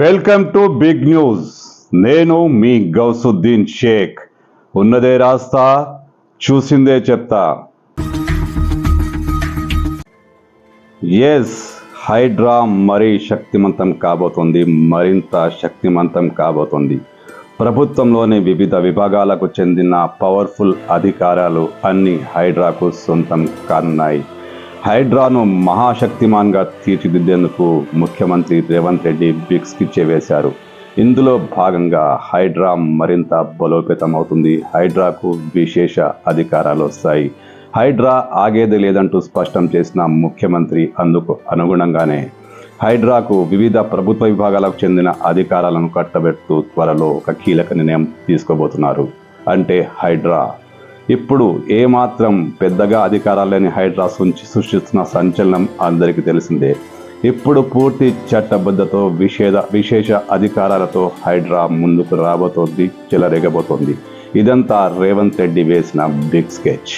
Welcome to big news. నేను మీ గౌసుద్దీన్ షేక్. ఉన్నదే రాస్తా చూసిందే చెప్తా. ఎస్ హైడ్రా మరీ శక్తిమంతం కాబోతుంది మరింత శక్తిమంతం కాబోతుంది. ప్రభుత్వంలోని వివిధ విభాగాలకు చెందిన పవర్ఫుల్ అధికారాలు అన్ని హైడ్రాకు సొంతం కానున్నాయి. హైడ్రాను మహాశక్తిమాన్గా తీర్చిదిద్దేందుకు ముఖ్యమంత్రి రేవంత్ రెడ్డి బిక్స్కి వేశారు. ఇందులో భాగంగా హైడ్రా మరింత బలోపేతం అవుతుంది హైడ్రాకు విశేష అధికారాలు వస్తాయి. హైడ్రా ఆగేది లేదంటూ స్పష్టం చేసిన ముఖ్యమంత్రి అందుకు అనుగుణంగానే హైడ్రాకు వివిధ ప్రభుత్వ విభాగాలకు చెందిన అధికారాలను కట్టబెడుతూ త్వరలో ఒక కీలక నిర్ణయం తీసుకోబోతున్నారు. అంటే హైడ్రా ఇప్పుడు ఏమాత్రం పెద్దగా అధికారాలు లేని హైడ్రాస్ సుంచి సృష్టిస్తున్న సంచలనం అందరికీ తెలిసిందే. ఇప్పుడు పూర్తి చట్టబద్ధతో విషేద విశేష అధికారాలతో హైడ్రా ముందుకు రాబోతోంది చెలరేగబోతోంది. ఇదంతా రేవంత్ రెడ్డి వేసిన బిగ్ స్కెచ్.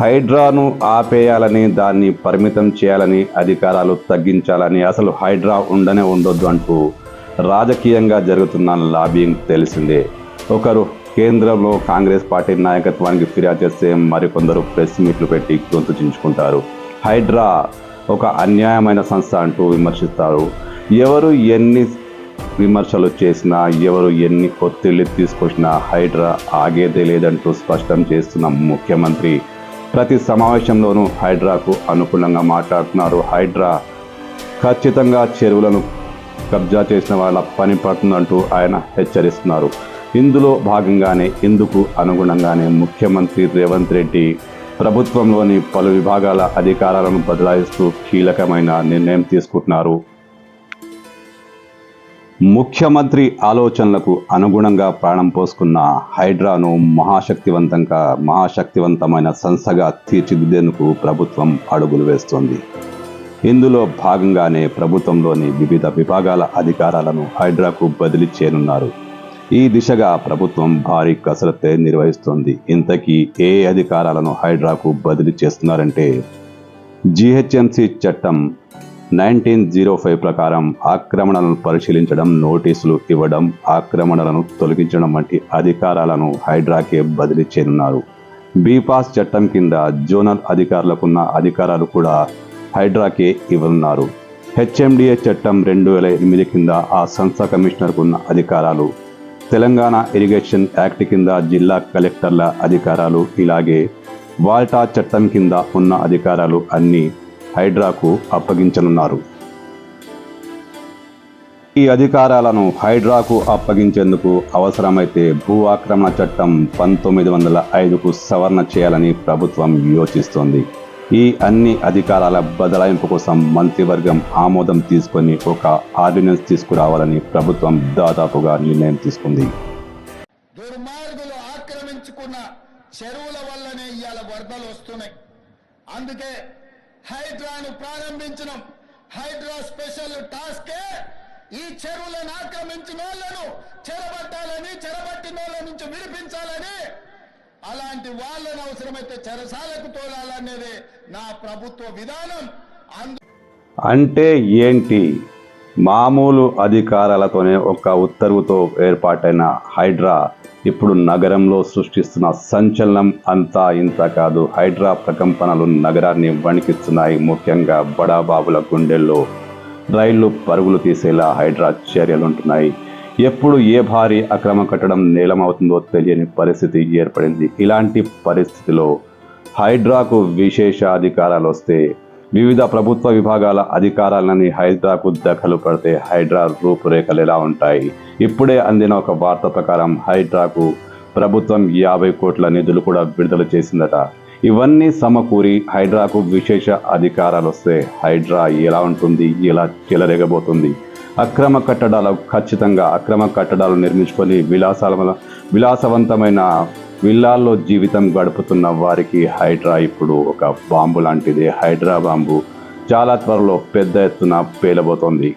హైడ్రాను ఆపేయాలని దాన్ని పరిమితం చేయాలని అధికారాలు తగ్గించాలని అసలు హైడ్రా ఉండనే ఉండొద్దు అంటూ రాజకీయంగా జరుగుతున్న లాబింగ్ తెలిసిందే. ఒకరు కేంద్రంలో కాంగ్రెస్ పార్టీ నాయకత్వానికి ఫిర్యాదు చేస్తే మరికొందరు ప్రెస్ మీట్లు పెట్టి గొంతు చించుకుంటారు. హైడ్రా ఒక అన్యాయమైన సంస్థ అంటూ విమర్శిస్తారు. ఎవరు ఎన్ని విమర్శలు చేసినా ఎవరు ఎన్ని కొత్తిళ్ళు తీసుకొచ్చినా హైడ్రా ఆగేదే లేదంటూ స్పష్టం చేస్తున్న ముఖ్యమంత్రి. ప్రతి సమావేశంలోనూ హైడ్రాకు అనుకూలంగా మాట్లాడుతున్నారు. హైడ్రా ఖచ్చితంగా చెరువులను కబ్జా చేసిన వాళ్ళ పని పడుతుందంటూ ఆయన హెచ్చరిస్తున్నారు. ఇందులో భాగంగానే ఇందుకు అనుగుణంగానే ముఖ్యమంత్రి రేవంత్ రెడ్డి ప్రభుత్వంలోని పలు విభాగాల అధికారాలను బదలాయిస్తూ కీలకమైన నిర్ణయం తీసుకుంటున్నారు. ముఖ్యమంత్రి ఆలోచనలకు అనుగుణంగా ప్రాణం పోసుకున్న హైడ్రాను మహాశక్తివంతంగా మహాశక్తివంతమైన సంస్థగా తీర్చిదిద్దేందుకు ప్రభుత్వం అడుగులు వేస్తోంది. ఇందులో భాగంగానే ప్రభుత్వంలోని వివిధ విభాగాల అధికారాలను హైడ్రాకు బదిలీ చేయనున్నారు. ఈ దిశగా ప్రభుత్వం భారీ కసరత్తే నిర్వహిస్తోంది. ఇంతకీ ఏ అధికారాలను హైడ్రాకు బదిలీ చేస్తున్నారంటే జిహెచ్ఎంసి చట్టం నైన్టీన్ జీరో ఫైవ్ ప్రకారం ఆక్రమణలను పరిశీలించడం నోటీసులు ఇవ్వడం ఆక్రమణలను తొలగించడం వంటి అధికారాలను హైడ్రాకే బదిలీ చేయనున్నారు. బీపాస్ చట్టం కింద జోనల్ అధికారులకున్న అధికారాలు కూడా హైడ్రాకే ఇవ్వనున్నారు. హెచ్ఎండిఏ చట్టం రెండు వేల ఎనిమిది కింద ఆ సంస్థ కమిషనర్కు ఉన్న అధికారాలు. తెలంగాణ ఇరిగేషన్ యాక్ట్ కింద జిల్లా కలెక్టర్ల అధికారాలు ఇలాగే వాల్టా చట్టం కింద ఉన్న అధికారాలు అన్నీ హైడ్రాకు అప్పగించనున్నారు. ఈ అధికారాలను హైడ్రాకు అప్పగించేందుకు అవసరమైతే భూ ఆక్రమణ చట్టం పంతొమ్మిది వందల ఐదుకు సవరణ చేయాలని ప్రభుత్వం యోచిస్తోంది. ఈ అన్ని అధికారాల బదలాయింపు కోసం మంత్రివర్గం ఆమోదం తీసుకొని ఒక ఆర్డినెన్స్ తీసుకురావాలని ప్రభుత్వం దాదాపుగా నిర్ణయం తీసుకుంది. దుర్మార్గులు ఆక్రమించుకున్న చెరువుల వల్లనే ఇవాళ వరదలు వస్తున్నాయి. అందుకే హైడ్రాను ప్రారంభించడం హైడ్రా స్పెషల్ టాస్కే ఈ చెరువులను ఆక్రమించిన వాళ్ళను చెరబట్టాలని చెరబట్టిన వాళ్ళ నుంచి విడిపించాలని అలాంటి వాళ్ళని అవసరమైతే చెరసాలకు తోలాలనేదే నా ప్రభుత్వ విధానం. అంటే ఏంటి? మామూలు అధికారాలతోనే ఒక ఉత్తర్వుతో ఏర్పాటైన హైడ్రా ఇప్పుడు నగరంలో సృష్టిస్తున్న సంచలనం అంతా ఇంత కాదు. హైడ్రా ప్రకంపనలు నగరాన్ని వణికిస్తున్నాయి. ముఖ్యంగా బడాబాబుల గుండెల్లో రైళ్ళు పరుగులు తీసేలా హైడ్రా చర్యలుంటున్నాయి. ఎప్పుడు ఏ భారీ అక్రమ కట్టడం నేలమవుతుందో తెలియని పరిస్థితి ఏర్పడింది. ఇలాంటి పరిస్థితిలో హైడ్రాకు విశేష అధికారాలు వస్తే వివిధ ప్రభుత్వ విభాగాల అధికారాలని హైడ్రాకు దఖలు పడితే హైడ్రా రూపురేఖలు ఎలా ఉంటాయి? ఇప్పుడే అందిన ఒక వార్త ప్రకారం హైడ్రాకు ప్రభుత్వం యాభై కోట్ల నిధులు కూడా విడుదల చేసిందట. ఇవన్నీ సమకూరి హైడ్రాకు విశేష అధికారాలు వస్తే హైడ్రా ఎలా ఉంటుంది? ఎలా చెలరేగబోతుంది. అక్రమ కట్టడాలు ఖచ్చితంగా అక్రమ కట్టడాలు నిర్మించుకొని విలాసాల విలాసవంతమైన విల్లాల్లో జీవితం గడుపుతున్న వారికి హైడ్రా ఇప్పుడు ఒక బాంబు లాంటిది. హైడ్రా బాంబు చాలా త్వరలో పెద్ద ఎత్తున పేలబోతోంది.